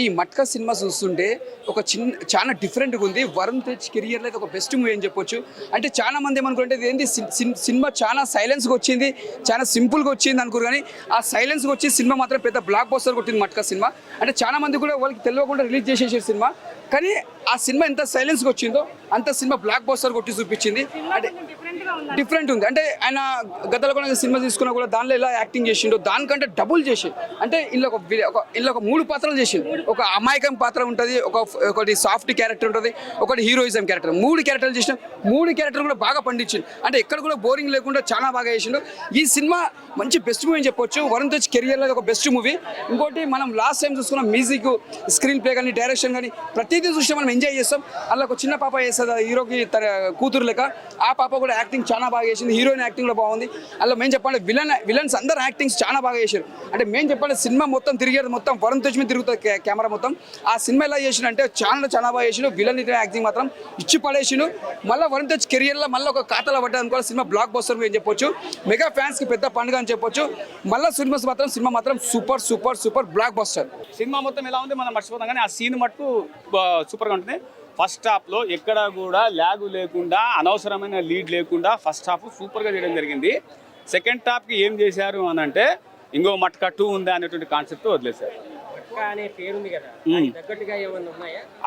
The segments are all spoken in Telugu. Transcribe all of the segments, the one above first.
ఈ మట్కా సినిమా చూస్తుంటే ఒక చిన్న చాలా డిఫరెంట్గా ఉంది. వరుణ్ తేజ్ కెరియర్ అయితే ఒక బెస్ట్ మూవీ అని చెప్పొచ్చు. అంటే చాలా మంది ఏమనుకుంటే ఏంటి సినిమా చాలా సైలెన్స్గా వచ్చింది చాలా సింపుల్గా వచ్చింది అనుకోరు కానీ ఆ సైలెన్స్గా వచ్చి సినిమా మాత్రం పెద్ద బ్లాక్ బస్టర్ కొట్టింది మట్కా సినిమా. అంటే చాలా మంది కూడా వాళ్ళకి తెలియకుండా రిలీజ్ చేసేసారు సినిమా. కానీ ఆ సినిమా ఎంత సైలెన్స్గా వచ్చిందో అంత సినిమా బ్లాక్ బస్టర్ కొట్టి చూపించింది. అంటే డిఫరెంట్ ఉంది. అంటే ఆయన గతంలో కూడా సినిమా తీసుకున్నా కూడా దానిలో ఎలా యాక్టింగ్ చేసిండో దానికంటే డబుల్ చేసి అంటే ఇందులో ఒక ఇందులో ఒక మూడు పాత్రలు చేసిండు. ఒక అమాయకం పాత్ర ఉంటుంది ఒక ఒకటి సాఫ్ట్ క్యారెక్టర్ ఉంటుంది ఒకటి హీరోయిజం క్యారెక్టర్ మూడు క్యారెక్టర్లు చేసిన మూడు క్యారెక్టర్ కూడా బాగా పండించిండు. అంటే ఎక్కడ కూడా బోరింగ్ లేకుండా చాలా బాగా చేసిండు. ఈ సినిమా మంచి బెస్ట్ మూవీ అని చెప్పొచ్చు. వరుణ్ తేజ్ కెరియర్లో ఒక బెస్ట్ మూవీ ఇంకోటి మనం లాస్ట్ టైం చూసుకున్న మ్యూజిక్ స్క్రీన్ ప్లే కానీ డైరెక్షన్ కానీ ప్రతిదీ చూస్తే మనం ఎంజాయ్ చేస్తాం. అలా ఒక చిన్న పాప చేస్తుంది హీరోకి తన కూతురు లెక్క. ఆ పాప కూడా యాక్టింగ్ చాలా బాగా చేసింది. హీరోయిన్ యాక్టింగ్ కూడా బాగుంది. అలా మేము చెప్పాలి విలన్ విలన్స్ అందరు యాక్టింగ్స్ చాలా బాగా చేశారు. అంటే మేము చెప్పాలి సినిమా మొత్తం తిరిగేది మొత్తం వరుణ్ తేజ్ మీద తిరుగుతుంది కెమెరా మొత్తం. ఆ సినిమా ఎలా చేసిండు అంటే చాలా చాలా బాగా చేసిండు. విలన్ యాక్టింగ్ మాత్రం ఇచ్చి పడేసిండు. మళ్ళీ వరుణ్ తేజ్ కెరియర్లో మళ్ళీ ఒక ఖాతాలో పడ్డా అనుకోవాలి. సినిమా బ్లాక్ బస్టర్ అని చెప్పొచ్చు. మెగా ఫ్యాన్స్కి పెద్ద పండుగ అని చెప్పొచ్చు. మళ్ళీ సినిమాస్ మాత్రం సినిమా మాత్రం super super super blockbuster సినిమా మొత్తం ఎలా ఉంది? మనం మర్చిపోతాం. కానీ ఆ సీన్ మటుకు సూపర్గా ఉంటుంది. ఫస్ట్ హాఫ్లో ఎక్కడ కూడా ల్యాగ్ లేకుండా అనవసరమైన లీడ్ లేకుండా ఫస్ట్ హాఫ్ సూపర్గా చేయడం జరిగింది. సెకండ్ హాఫ్కి ఏం చేశారు అని అంటే ఇంకో మట్కా టూ ఉందా అనేటువంటి కాన్సెప్ట్ వదిలేశారు.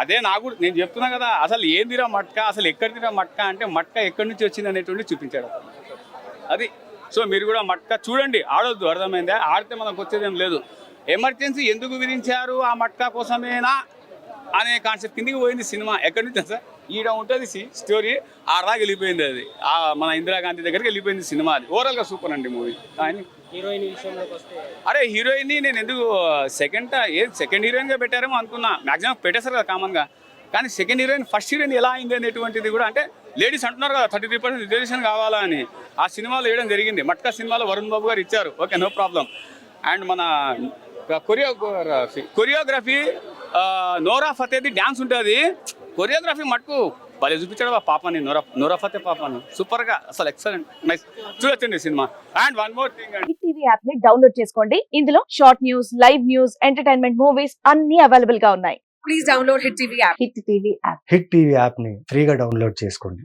అదే నాకు నేను చెప్తున్నా కదా అసలు ఏందిరా మట్కా అసలు ఎక్కడిదిరా మట్కా అంటే మట్కా ఎక్కడి నుంచి వచ్చింది అనేటువంటి చూపించాడు. అది. సో మీరు కూడా మట్కా చూడండి ఆడొద్దు అర్థమైందా? ఆడితే మనకు వచ్చేదేం లేదు. ఎమర్జెన్సీ ఎందుకు విధించారు ఆ మట్కా కోసమేనా? అనే కాన్సెప్ట్ కిందికి పోయింది సినిమా. ఎక్కడి నుంచి తెలుసా? ఈడ ఉంటుంది సి స్టోరీ ఆడదాకా వెళ్ళిపోయింది అది. ఆ మన ఇందిరాగాంధీ దగ్గరికి వెళ్ళిపోయింది సినిమా అది. ఓవరాల్గా సూపర్ అండి మూవీ. కానీ హీరోయిన్ విషయంలోకి వస్తే. అరే హీరోయిన్ని నేను ఎందుకు సెకండ్ ఏ సెకండ్ హీరోయిన్గా పెట్టారేమో అనుకున్నా. మాక్సిమం పెట్టేస్తారు కదా కామన్గా. కానీ సెకండ్ హీరోయిన్ ఫస్ట్ హీరోయిన్ ఎలా అయింది అనేటువంటిది కూడా అంటే లేడీస్ అంటున్నారు కదా థర్టీ త్రీ పర్సెంట్ రిజర్వేషన్ కావాలా అని. ఆ సినిమాలో వేయడం జరిగింది. మట్కా సినిమాలో వరుణ్ బాబు గారు ఇచ్చారు. Okay no problem. అండ్ మన కొరియోగ్రఫీ కొరియోగ్రఫీ నోరా ఫతేది డ్యాన్స్ ఉంటుంది. కొరియోగ్రఫీ మటుకు భలే చూపించాడు ఆ పాపని నోరా నోరా ఫతే పాపని. సూపర్గా అసలు ఎక్సలెంట్ నైస్ చూడొచ్చండి cinema. And one more thing TV యాప్ని డౌన్లోడ్ చేసుకోండి. ఇందులో short news live news entertainment movies అన్ని అవైలబుల్గా ఉన్నాయి. Please download hit TV app hit TV app hit TV యాప్ని ఫ్రీగా డౌన్లోడ్ చేసుకోండి.